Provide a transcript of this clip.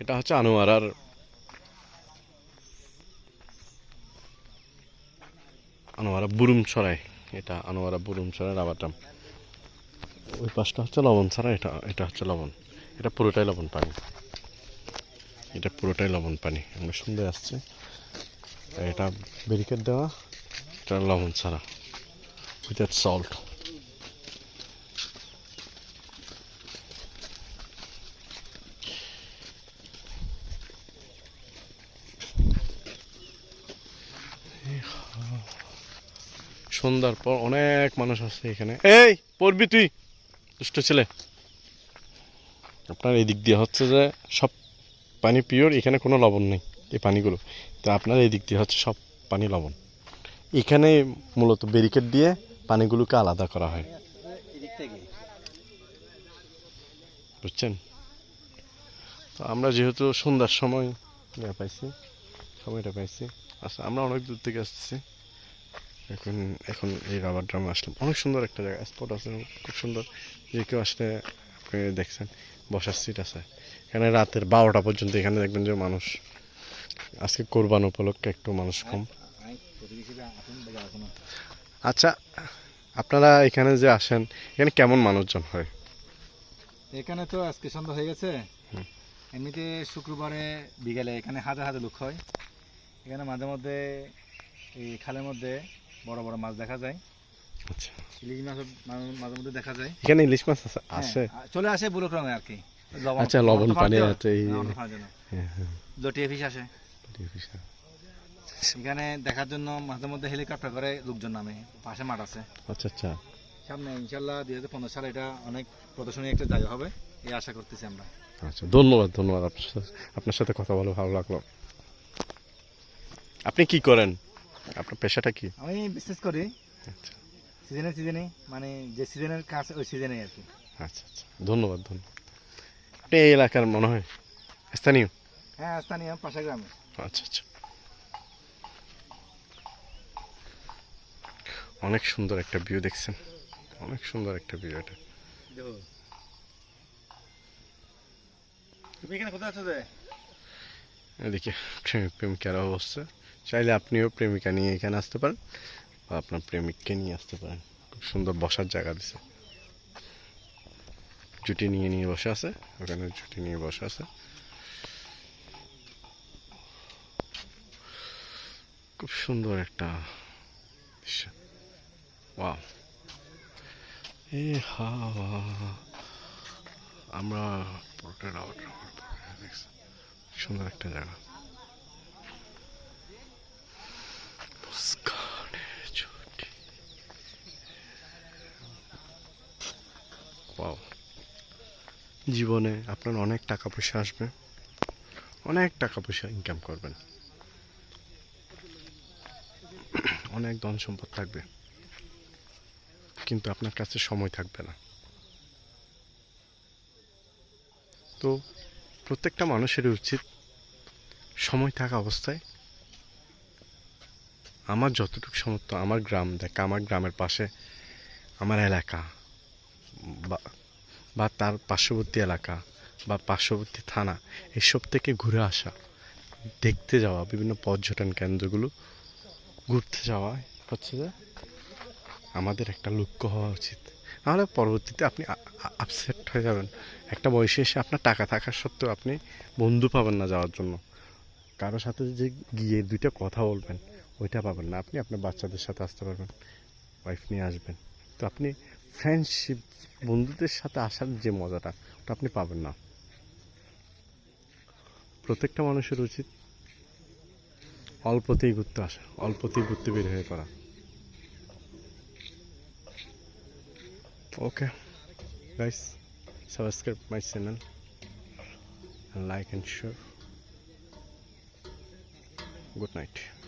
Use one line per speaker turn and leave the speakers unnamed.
এটা হচ্ছে আনোয়ারার আনোয়ারা বুরুম ছড়াই এটা আনোয়ারা বুরুম ছড়াই রাবারডাম ওই পাশটা হচ্ছে লবণ ছাড়া এটা এটা হচ্ছে লবণ। এটা পুরোটাই লবণ পানি। এটা পুরোটাই লবণ পানি। আমরা সুন্দর আসছে। এটা ব্যারিকেড দেওয়া, এটা লবণ ছাড়া উইথ সল্ট সন্ধ্যার পর অনেক মানুষ আছে এখানে। এই পড়বি তুই। দুষ্ট ছেলে। আপনার এই দিক দিয়ে হচ্ছে যে সব পানি পিওর এখানে কোনো লবণ নেই এই পানিগুলো। তো আপনার এই দিক দিয়ে হচ্ছে সব পানি লবণ। এখানে মূলত ব্যারিকেড দিয়ে পানিগুলোকে আলাদা করা হয়। বুঝছেন? তো আমরা যেহেতু সন্ধ্যার সময় পাইছি সময়টা পাইছি। আচ্ছা আমরা অনেক দূর থেকে আসতেছি। এখন এখন এই রাবার ড্রামে আসলাম অনেক সুন্দর একটা জায়গা স্পট আছে খুব সুন্দর। যে কেউ আসলে আপনি দেখছেন বসার সিট আছে। এখানে রাতের বারোটা পর্যন্ত এখানে দেখবেন যে মানুষ আজকে কোরবান উপলক্ষে একটু মানুষ কম। আচ্ছা আপনারা এখানে যে আসেন এখানে কেমন মানুষজন হয়?
এখানে তো আজকে সন্ধ্যা হয়ে গেছে। এমনিতে শুক্রবারে বিকেলে এখানে হাজার হাজার লোক হয়। এখানে মাঝে মধ্যে এই খালের মধ্যে বড় বড় মাছ দেখা যায়।
আচ্ছা।
ইলিশ মাছ মাঝে- মধ্যে দেখা যায়।
এখানে ইলিশ মাছ
হ্যাঁ, চলে আসে বুড়ো ক্রমে আর কি।
আচ্ছা, লবণ পানি আছে।
হ্যাঁ
হ্যাঁ।
জটিয়া ফিশ আসে। এখানে দেখার জন্য মাঝে মধ্যে হেলিকপ্টার করে লোকজন নামে। পাশে মাঠ আছে।
আচ্ছা আচ্ছা।
সামনে ইনশাল্লাহ দুই হাজার পনেরো সালে এটা অনেক প্রদর্শনী একটা জায়গা হবে এই আশা করতেছি আমরা।
আচ্ছা ধন্যবাদ ধন্যবাদ। আপনার সাথে কথা বলে ভালো লাগল। আপনি কি করেন? আপনার পেশাটা কি?
আমি বিশেষ করি
আচ্ছা।
সিজনে সিজনে মানে যে সিজনের কাজ ওই সিজনে আর কি।
আচ্ছা আচ্ছা। ধন্যবাদ ধন্যবাদ। আপনি এই এলাকার মনে হয় স্থানীয়?
হ্যাঁ স্থানীয় পাশা গ্রামে।
আচ্ছা আচ্ছা। অনেক সুন্দর একটা ভিউ দেখছেন। অনেক সুন্দর একটা ভিউ এটা।
তুমি এখানে কোথায় আছো যে
এদিকে প্রেমিক প্রেমিকারাও বসছে চাইলে আপনিও প্রেমিকা নিয়ে এখানে আসতে পারেন বা আপনার প্রেমিককে নিয়ে আসতে পারেন। খুব সুন্দর বসার জায়গা দিছে। জুটি নিয়ে নিয়ে বসে আছে। ওখানে জুটি নিয়ে বসে আছে। খুব সুন্দর একটা দৃশ্য। ওয়াও। এ হাওয়া আমরা সুন্দর একটা জায়গা। জীবনে আপনার অনেক টাকা পয়সা আসবে। অনেক টাকা পয়সা ইনকাম করবেন। অনেক ধন সম্পদ থাকবে। কিন্তু আপনার কাছে সময় থাকবে না। তো প্রত্যেকটা মানুষেরই উচিত সময় থাকা অবস্থায়। আমার যতটুকু সামর্থ্য, আমার গ্রাম, দেখ, আমার গ্রামের পাশে, আমার এলাকা বা- বা তার পার্শ্ববর্তী এলাকা বা পার্শ্ববর্তী থানা, এসব থেকে ঘুরে আসা, দেখতে যাওয়া বিভিন্ন পর্যটন কেন্দ্রগুলো, ঘুরতে যাওয়া হচ্ছে যে আমাদের একটা লক্ষ্য হওয়া উচিত। নাহলে পরবর্তীতে আপনি আপসেট হয়ে যাবেন। একটা বয়সে এসে আপনার টাকা থাকা সত্ত্বেও আপনি বন্ধু পাবেন না যাওয়ার জন্য। কারোর সাথে যে গিয়ে দুইটা কথা বলবেন, ওইটা পাবেন না। আপনি আপনার বাচ্চাদের সাথে আসতে পারবেন ওয়াইফ নিয়ে আসবেন। তো আপনি ফ্রেন্ডশিপ বন্ধুদের সাথে আসার যে মজাটা, ওটা আপনি পাবেন না। প্রত্যেকটা মানুষের উচিত অল্পতেই ঘুরতে আসা, অল্পতেই ঘুরতে বের হয়ে পড়া। Okay, guys, subscribe my channel like like and good night.